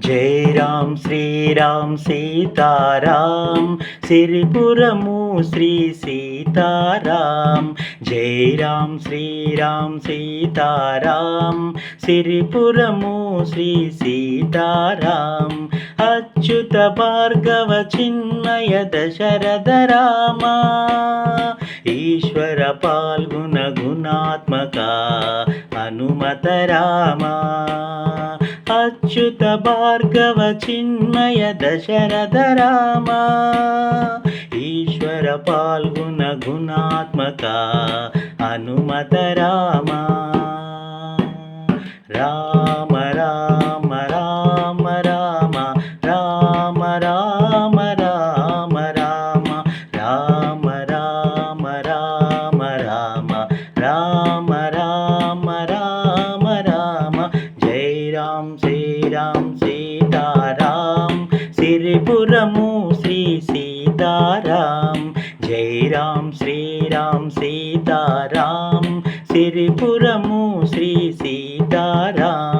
జయ రామ్ శ్రీరామ్ సీతారాం సిరిపురము శ్రీ సీతారాం. జయ రామ్ శ్రీరామ్ సీతారాం సిరిపురము శ్రీ సీతారాం. అచ్యుత భార్గవ చిన్మయ దశరథ రామా ఈశ్వర పాల్గుణ గుణాత్మక హనుమత రామా. అచ్యుత భార్గవ చిన్మయ దశరథ రామ. ఈశ్వర పాల్గొన గుణాత్మక అనుమత రామ. రా త్రిపురము శ్రీ సీతారాం. జై రామ్ శ్రీరామ్ సీతారాం. త్రిపురము శ్రీ సీతారాం.